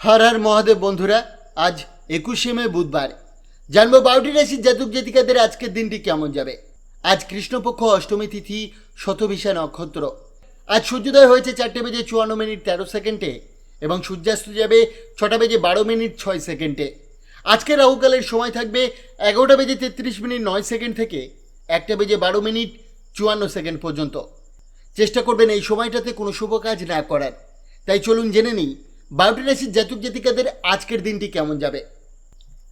হর হর মহাদেব বন্ধুরা, আজ একুশে মে বুধবার। জানব বারোটি রাশির জাতক জাতিকাদের আজকের দিনটি কেমন যাবে। আজ কৃষ্ণপক্ষ অষ্টমী তিথি, শতভিষা নক্ষত্র। আজ সূর্যোদয় হয়েছে চারটে বেজে চুয়ান্ন মিনিট তেরো সেকেন্ডে এবং সূর্যাস্ত যাবে ছটা বেজে বারো মিনিট ছয় সেকেন্ডে। আজকে রাহুকালের সময় থাকবে এগারোটা বেজে তেত্রিশ মিনিট নয় সেকেন্ড থেকে একটা বেজে বারো মিনিট চুয়ান্ন সেকেন্ড পর্যন্ত। চেষ্টা করবেন এই সময়টাতে কোনো শুভ কাজ না করার। তাই চলুন জেনে নিই বারোটি রাশির জাতক জাতিকাদের আজকের দিনটি কেমন যাবে?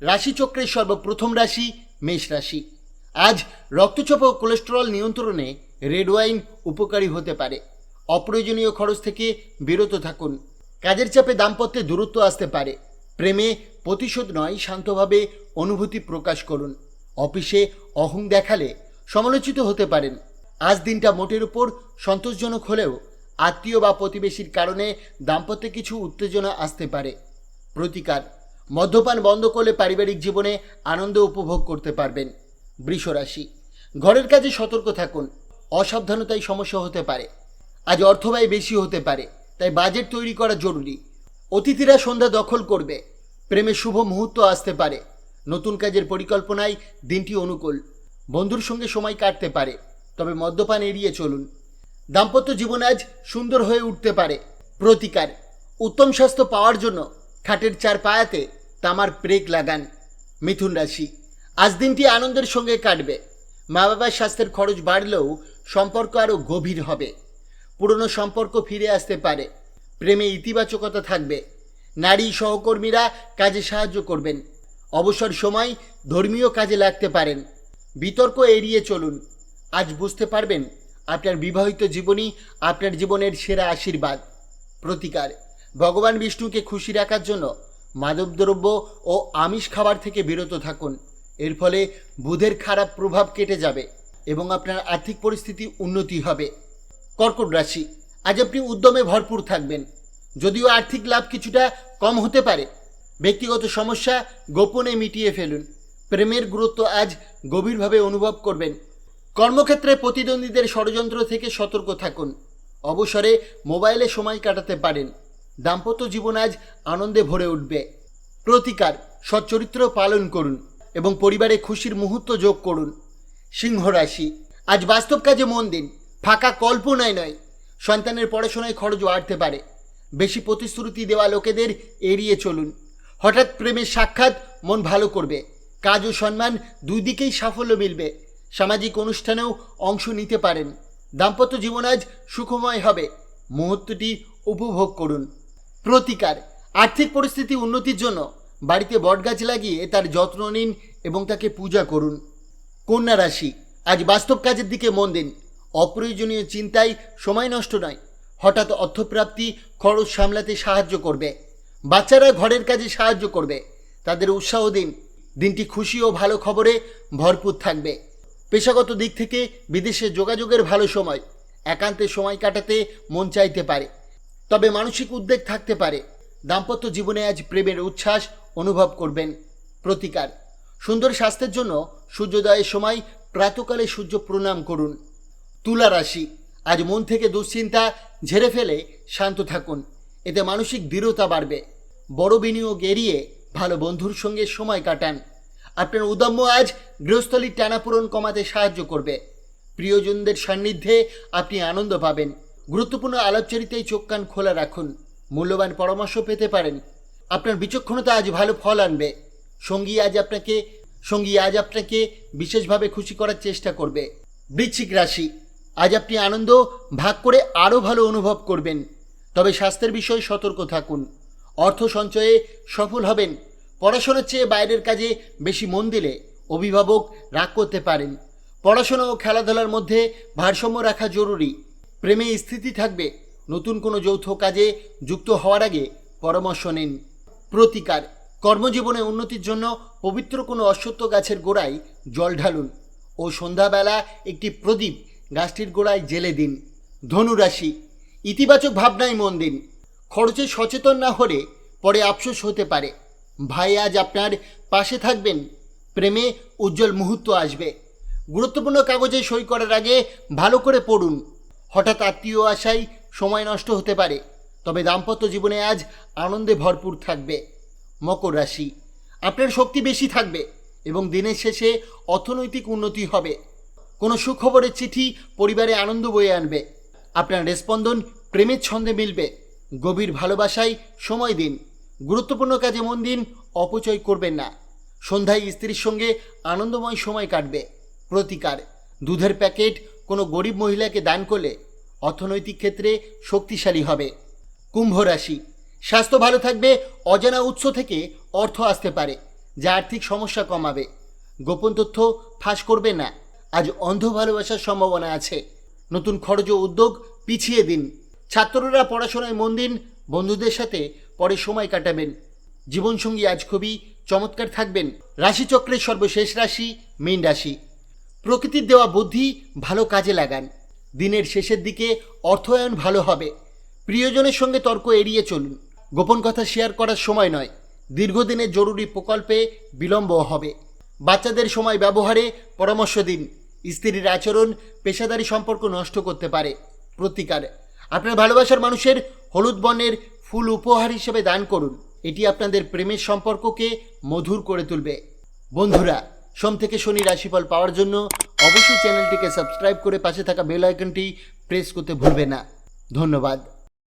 রাশিচক্রের সর্বপ্রথম রাশি মেষ রাশি। আজ রক্তচাপ ও কোলেস্টেরল নিয়ন্ত্রণে রেড ওয়াইন উপকারী হতে পারে। অপ্রয়োজনীয় খরচ থেকে বিরত থাকুন। কাজের চাপে দাম্পত্যে দূরত্ব আসতে পারে। প্রেমে প্রতিশোধ নয়, শান্তভাবে অনুভূতি প্রকাশ করুন। অফিসে অহং দেখালে সমালোচিত হতে পারেন। আজ দিনটা মোটের উপর সন্তোষজনক হলেও আত্মীয় বা প্রতিবেশীর কারণে দাম্পত্যে কিছু উত্তেজনা আসতে পারে। প্রতিকার, মদ্যপান বন্ধ করলে পারিবারিক জীবনে আনন্দ উপভোগ করতে পারবেন। বৃষরাশি, ঘরের কাজে সতর্ক থাকুন। অসাবধানতায় সমস্যা হতে পারে। আজ অর্থব্যয় বেশি হতে পারে, তাই বাজেট তৈরি করা জরুরি। অতিথিরা সন্ধ্যা দখল করবে, প্রেমে শুভ মুহূর্ত আসতে পারে। নতুন কাজের পরিকল্পনায় দিনটি অনুকূল। বন্ধুর সঙ্গে সময় কাটতে পারে, তবে মদ্যপান এড়িয়ে চলুন। দাম্পত্য জীবন আজ সুন্দর হয়ে উঠতে পারে। প্রতিকার। উত্তম স্বাস্থ্য পাওয়ার জন্য খাটের চার পায়াতে তামার ব্রেক লাগান। মিথুন রাশি। আজ দিনটি আনন্দের সঙ্গে কাটবে। মা বাবার স্বাস্থ্যের খরচ বাড়লেও সম্পর্ক আরও গভীর হবে। পুরনো সম্পর্ক ফিরে আসতে পারে। প্রেমে ইতিবাচকতা থাকবে। নারী সহকর্মীরা কাজে সাহায্য করবেন। অবসর সময় ধর্মীয় কাজে লাগতে পারেন। বিতর্ক এড়িয়ে চলুন। আজ বুঝতে পারবেন আপনার বিবাহিত জীবনই আপনার জীবনের সেরা আশীর্বাদ, প্রতিকার। ভগবান বিষ্ণুকে খুশি রাখার জন্য মাদকদ্রব্য ও আমিষ খাবার থেকে বিরত থাকুন। এর ফলে বুধের খারাপ প্রভাব কেটে যাবে এবং আপনার আর্থিক পরিস্থিতি উন্নতি হবে। কর্কট রাশি, আজ আপনি উদ্যমে ভরপুর থাকবেন। যদিও আর্থিক লাভ কিছুটা কম হতে পারে, ব্যক্তিগত সমস্যা গোপনে মিটিয়ে ফেলুন। প্রেমের গুরুত্ব আজ গভীরভাবে অনুভব করবেন। কর্মক্ষেত্রে প্রতিদ্বন্দ্বীদের ষড়যন্ত্র থেকে সতর্ক থাকুন। অবসরে মোবাইলে সময় কাটাতে পারেন। দাম্পত্য জীবন আজ আনন্দে ভরে উঠবে। প্রতিকার, সচ্চরিত্র পালন করুন এবং পরিবারে খুশির মুহূর্ত যোগ করুন। সিংহ রাশি, আজ বাস্তব কাজে মন দিন। ফাঁকা কল্পনায় নয়। সন্তানের পড়াশোনায় খরচ বাড়তে পারে। বেশি প্রতিশ্রুতি দেওয়া লোকেদের এড়িয়ে চলুন। হঠাৎ প্রেমের সাক্ষাৎ মন ভালো করবে। কাজ ও সম্মান দুই দিকেই সাফল্য মিলবে। সামাজিক অনুষ্ঠানেও অংশ নিতে পারেন। দাম্পত্য জীবন আজ সুখময় হবে। মুহূর্তটি উপভোগ করুন। প্রতিকার। আর্থিক পরিস্থিতি উন্নতির জন্য বাড়িতে বটগাছ লাগিয়ে তার যত্ন নিন এবং তাকে পূজা করুন। কন্যা রাশি, আজ বাস্তব কাজের দিকে মন দিন। অপ্রয়োজনীয় চিন্তায় সময় নষ্ট নয়। হঠাৎ অর্থপ্রাপ্তি, খরচ সামলাতে সাহায্য করবে। বাচ্চারা ঘরের কাজে সাহায্য করবে। তাদের উৎসাহ দিন। দিনটি খুশি ও ভালো খবরে ভরপুর থাকবে। পেশাগত দিক থেকে বিদেশে যোগাযোগের ভালো সময়, একান্তে সময় কাটাতে মন চাইতে পারে। তবে মানসিক উদ্বেগ থাকতে পারে। দাম্পত্য জীবনে আজ প্রেমের উচ্ছ্বাস অনুভব করবেন। প্রতিকার। সুন্দর স্বাস্থ্যের জন্য সূর্যোদয়ের সময় প্রাতকালে সূর্য প্রণাম করুন। তুলা রাশি। আজ মন থেকে দুশ্চিন্তা ঝেড়ে ফেলে শান্ত থাকুন। এতে মানসিক দৃঢ়তা বাড়বে। বড় বিনিয়োগ এড়িয়ে ভালো বন্ধুর সঙ্গে সময় কাটান। আপনার উদম্য আজ গৃহস্থলীর টানাপূরণ কমাতে সাহায্য করবে। প্রিয়জনদের সান্নিধ্যে আপনি আনন্দ পাবেন। গুরুত্বপূর্ণ আলোচনাতেই চোখ কান খোলা রাখুন। মূল্যবান পরামর্শ পেতে পারেন। আপনার বিচক্ষণতা আজ ভালো ফল আনবে। সঙ্গী আজ আপনাকে, সঙ্গী আজ আপনাকে বিশেষভাবে খুশি করার চেষ্টা করবে। বৃশ্চিক রাশি, আজ আপনি আনন্দ ভাগ করে আরও ভালো অনুভব করবেন। তবে স্বাস্থ্যের বিষয়ে সতর্ক থাকুন। অর্থ সঞ্চয়ে সফল হবেন। পড়াশোনার চেয়ে বাইরের কাজে বেশি মন দিলে অভিভাবক রাগ করতে পারেন। পড়াশোনা ও খেলাধুলার মধ্যে ভারসাম্য রাখা জরুরি। প্রেমে স্থিতি থাকবে। নতুন কোনো যৌথ কাজে যুক্ত হওয়ার আগে পরামর্শ নিন। প্রতিকার। কর্মজীবনে উন্নতির জন্য পবিত্র কোনো অশ্বত্থ গাছের গোড়ায় জল ঢালুন ও সন্ধ্যাবেলা একটি প্রদীপ গাছটির গোড়ায় জেলে দিন। ধনুরাশি। ইতিবাচক ভাবনায় মন দিন। খরচে সচেতন না হলে পরে আফসোস হতে পারে। ভাই, আজ আপনার পাশে থাকবেন। প্রেমে উজ্জ্বল মুহূর্ত আসবে। গুরুত্বপূর্ণ কাগজে সই করার আগে ভালো করে পড়ুন। হঠাৎ আত্মীয় আশায় সময় নষ্ট হতে পারে, তবে দাম্পত্য জীবনে আজ আনন্দে ভরপুর থাকবে। মকর রাশি, আপনার শক্তি বেশি থাকবে এবং দিনের শেষে অর্থনৈতিক উন্নতি হবে। কোনো সুখবরের চিঠি পরিবারে আনন্দ বয়ে আনবে। আপনার রেসপন্দন প্রেমের ছন্দে মিলবে। গভীর ভালোবাসায় সময় দিন। গুরুত্বপূর্ণ কাজে মন দিন, অপচয় করবেন না। সন্ধ্যায় স্ত্রীর সঙ্গে আনন্দময় সময় কাটবে। প্রতিকার, দুধের প্যাকেট কোনো গরিব মহিলাকে দান করলে অর্থনৈতিক ক্ষেত্রে শক্তিশালী হবে। কুম্ভ রাশি, স্বাস্থ্য ভালো থাকবে, অজানা উৎস থেকে অর্থ আসতে পারে, যা আর্থিক সমস্যা কমাবে। গোপন তথ্য ফাঁস করবে না, আজ অন্ধ ভালোবাসার সম্ভাবনা আছে। নতুন খরচ ও উদ্যোগ পিছিয়ে দিন। ছাত্ররা পড়াশোনায় মন দিন, বন্ধুদের সাথে পরে সময় কাটাবেন। জীবনসঙ্গী আজ খুবই চমৎকার থাকবেন। রাশিচক্রের সর্বশেষ রাশি মীন রাশি। প্রকৃতির দেওয়া বুদ্ধি ভালো কাজে লাগান। দিনের শেষের দিকে অর্থায়ন ভালো হবে। প্রিয়জনের সঙ্গে তর্ক এড়িয়ে চলুন। গোপন কথা শেয়ার করার সময় নয়। দীর্ঘদিনের জরুরি প্রকল্পে বিলম্ব হবে। বাচ্চাদের সময় ব্যবহারে পরামর্শ দিন। স্ত্রীর আচরণ, পেশাদারি সম্পর্ক নষ্ট করতে পারে। প্রতিকার। আপনার ভালোবাসার মানুষের হলুদ বর্ণের ফুল উপহার হিসেবে দান করুন। এটি আপনাদের প্রেমের সম্পর্ককে মধুর করে তুলবে। বন্ধুরা, সোম থেকে শনি রাশিফল পাওয়ার জন্য অবশ্যই চ্যানেলটিকে সাবস্ক্রাইব করে পাশে থাকা বেল আইকনটি প্রেস করতে ভুলবে না। ধন্যবাদ।